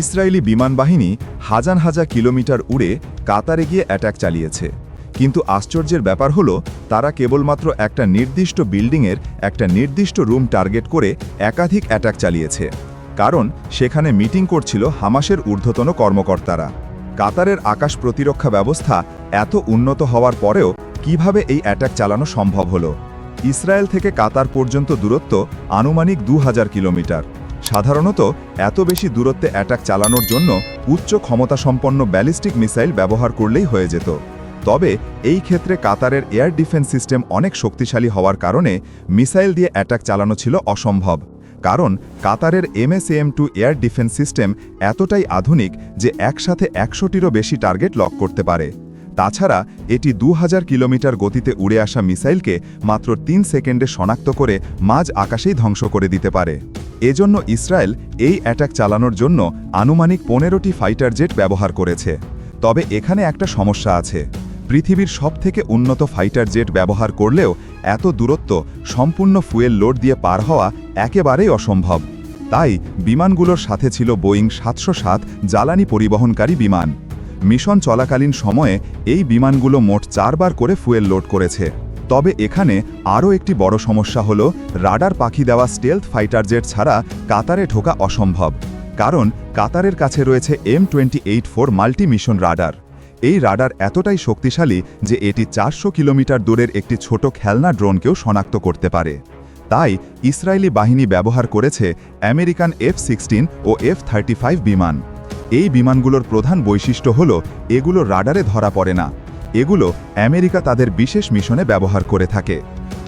Israeli বিমান বাহিনী হাজার হাজার কিলোমিটার উড়ে কাতারে গিয়ে অ্যাটাক চালিয়েছে। কিন্তু আশ্চর্যের ব্যাপার হলো, তারা কেবলমাত্র একটা নির্দিষ্ট বিল্ডিংয়ের একটা নির্দিষ্ট রুম টার্গেট করে একাধিক অ্যাটাক চালিয়েছে। কারণ, সেখানে মিটিং করছিল হামাসের ঊর্ধ্বতন কর্মকর্তারা। কাতারের আকাশ প্রতিরক্ষা ব্যবস্থা এত উন্নত হওয়ার পরেও কীভাবে এই অ্যাটাক চালানো সম্ভব হলো? ইসরায়েল থেকে কাতার পর্যন্ত দূরত্ব আনুমানিক দু হাজার কিলোমিটার। সাধারণত এত বেশি দূরত্বে অ্যাটাক চালানোর জন্য উচ্চ ক্ষমতাসম্পন্ন ব্যালিস্টিক মিসাইল ব্যবহার করলেই হয়ে যেত। তবে এই ক্ষেত্রে কাতারের এয়ার ডিফেন্স সিস্টেম অনেক শক্তিশালী হওয়ার কারণে মিসাইল দিয়ে অ্যাটাক চালানো ছিল অসম্ভব। কারণ কাতারের MSM two air defence system এতটাই আধুনিক যে একসাথে একশোটিরও বেশি টার্গেট লক করতে পারে। তাছাড়া এটি দু হাজার কিলোমিটার গতিতে উড়ে আসা মিসাইলকে মাত্র তিন সেকেন্ডে শনাক্ত করে মাঝ আকাশেই ধ্বংস করে দিতে পারে। এজন্য ইসরায়েল এই অ্যাটাক চালানোর জন্য আনুমানিক পনেরোটি ফাইটার জেট ব্যবহার করেছে। তবে এখানে একটা সমস্যা আছে। পৃথিবীর সবথেকে উন্নত ফাইটার জেট ব্যবহার করলেও এত দূরত্ব, সম্পূর্ণ ফুয়েল লোড দিয়ে পার হওয়া একেবারেই অসম্ভব। তাই বিমানগুলোর সাথে ছিল বোয়িং সাতশো সাত জ্বালানি পরিবহনকারী বিমান। মিশন চলাকালীন সময়ে এই বিমানগুলো মোট চারবার করে ফুয়েল লোড করেছে। তবে এখানে আরও একটি বড় সমস্যা হল, রাডার পাখি দেওয়া স্টেলথ ফাইটার জেট ছাড়া কাতারে ঢোকা অসম্ভব, কারণ কাতারের কাছে রয়েছে M twenty eight four multimission radar. এই রাডার এতটাই শক্তিশালী যে এটি চারশো কিলোমিটার দূরের একটি ছোট খেলনা ড্রোনকেও শনাক্ত করতে পারে। তাই ইসরায়েলি বাহিনী ব্যবহার করেছে আমেরিকান এফ সিক্সটিন ও এফ থার্টি বিমান। এই বিমানগুলোর প্রধান বৈশিষ্ট্য হল, এগুলো রাডারে ধরা পড়ে না এগুলো আমেরিকা তাদের বিশেষ মিশনে ব্যবহার করে থাকে।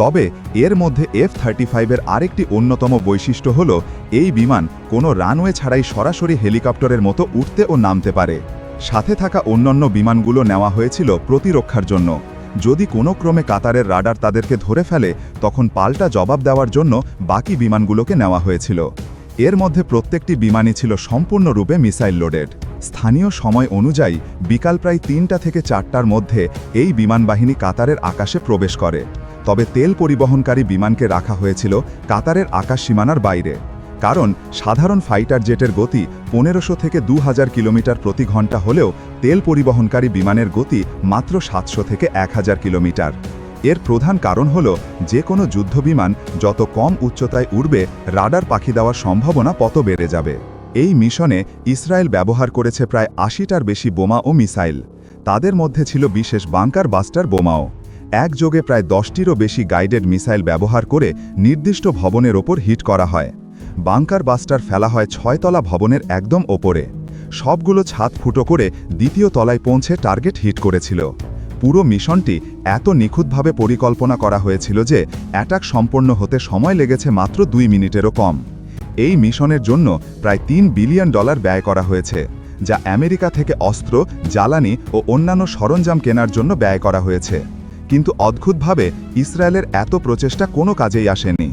তবে এর মধ্যে এফ থার্টি ফাইভের আরেকটি অন্যতম বৈশিষ্ট্য হল, এই বিমান কোনো রানওয়ে ছাড়াই সরাসরি হেলিকপ্টারের মতো উঠতে ও নামতে পারে। সাথে থাকা অন্যান্য বিমানগুলো নেওয়া হয়েছিল প্রতিরক্ষার জন্য। যদি কোনো ক্রমে কাতারের রাডার তাদেরকে ধরে ফেলে, তখন পাল্টা জবাব দেওয়ার জন্য বাকি বিমানগুলোকে নেওয়া হয়েছিল। এর মধ্যে প্রত্যেকটি বিমানই ছিল সম্পূর্ণরূপে মিসাইল লোডেড স্থানীয় সময় অনুযায়ী বিকাল প্রায় তিনটা থেকে চারটার মধ্যে এই বিমান বাহিনী কাতারের আকাশে প্রবেশ করে। তবে তেল পরিবহনকারী বিমানকে রাখা হয়েছিল কাতারের আকাশ সীমানার বাইরে। কারণ সাধারণ ফাইটার জেটের গতি পনেরোশো থেকে দু হাজার কিলোমিটার প্রতি ঘণ্টা হলেও তেল পরিবহনকারী বিমানের গতি মাত্র সাতশো থেকে এক হাজার কিলোমিটার। এর প্রধান কারণ হল যে কোনো যুদ্ধবিমান যত কম উচ্চতায় উড়বে, রাডার পাখি দেওয়ার সম্ভাবনা তত বেড়ে যাবে। এই মিশনে ইসরায়েল ব্যবহার করেছে প্রায় আশিটার বেশি বোমা ও মিসাইল। তাদের মধ্যে ছিল বিশেষ বাংকার বাস্টার বোমাও। একযোগে প্রায় দশটিরও বেশি গাইডেড মিসাইল ব্যবহার করে নির্দিষ্ট ভবনের ওপর হিট করা হয়। বাংকার বাস্টার ফেলা হয় ছয়তলা ভবনের একদম ওপরে। সবগুলো ছাদ ফুটো করে দ্বিতীয় তলায় পৌঁছে টার্গেট হিট করেছিল। পুরো মিশনটি এত নিখুঁতভাবে পরিকল্পনা করা হয়েছিল যে অ্যাটাক সম্পন্ন হতে সময় লেগেছে মাত্র দুই মিনিটেরও কম। এই মিশনের জন্য প্রায় তিন বিলিয়ন ডলার ব্যয় করা হয়েছে, যা আমেরিকা থেকে অস্ত্র, জ্বালানি ও অন্যান্য সরঞ্জাম কেনার জন্য ব্যয় করা হয়েছে। কিন্তু অদ্ভুতভাবে ইসরায়েলের এত প্রচেষ্টা কোনো কাজেই আসেনি,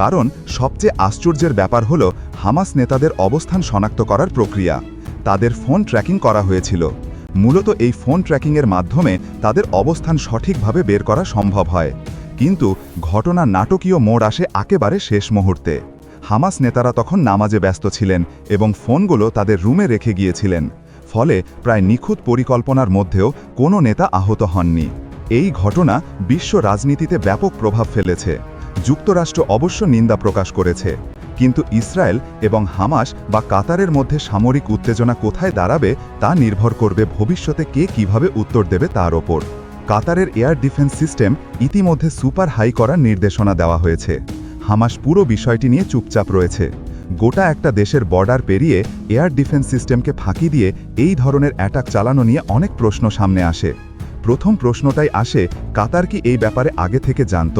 কারণ সবচেয়ে আশ্চর্যের ব্যাপার হল হামাস নেতাদের অবস্থান শনাক্ত করার প্রক্রিয়া। তাদের ফোন ট্র্যাকিং করা হয়েছিল। মূলত এই ফোন ট্র্যাকিংয়ের মাধ্যমে তাদের অবস্থান সঠিকভাবে বের করা সম্ভব হয়। কিন্তু ঘটনা নাটকীয় মোড় আসে একেবারে শেষ মুহূর্তে। হামাস নেতারা তখন নামাজে ব্যস্ত ছিলেন এবং ফোনগুলো তাদের রুমে রেখে গিয়েছিলেন। ফলে প্রায় নিখুঁত পরিকল্পনার মধ্যেও কোনো নেতা আহত হননি। এই ঘটনা বিশ্ব রাজনীতিতে ব্যাপক প্রভাব ফেলেছে। যুক্তরাষ্ট্র অবশ্য নিন্দা প্রকাশ করেছে। কিন্তু ইসরায়েল এবং হামাস বা কাতারের মধ্যে সামরিক উত্তেজনা কোথায় দাঁড়াবে তা নির্ভর করবে ভবিষ্যতে কে কীভাবে উত্তর দেবে তার ওপর। কাতারের এয়ার ডিফেন্স সিস্টেম ইতিমধ্যে সুপার হাই করার নির্দেশনা দেওয়া হয়েছে। হামাস পুরো বিষয়টি নিয়ে চুপচাপ রয়েছে। গোটা একটা দেশের বর্ডার পেরিয়ে এয়ার ডিফেন্স সিস্টেমকে ফাঁকি দিয়ে এই ধরনের অ্যাটাক চালানো নিয়ে অনেক প্রশ্ন সামনে আসে। প্রথম প্রশ্নটাই আসে, কাতার কি এই ব্যাপারে আগে থেকে জানত?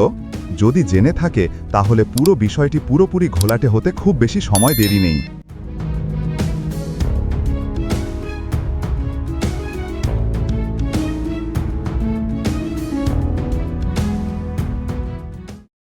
যদি জেনে থাকে, তাহলে পুরো বিষয়টি পুরোপুরি ঘোলাটে হতে খুব বেশি সময় দেরি নেই।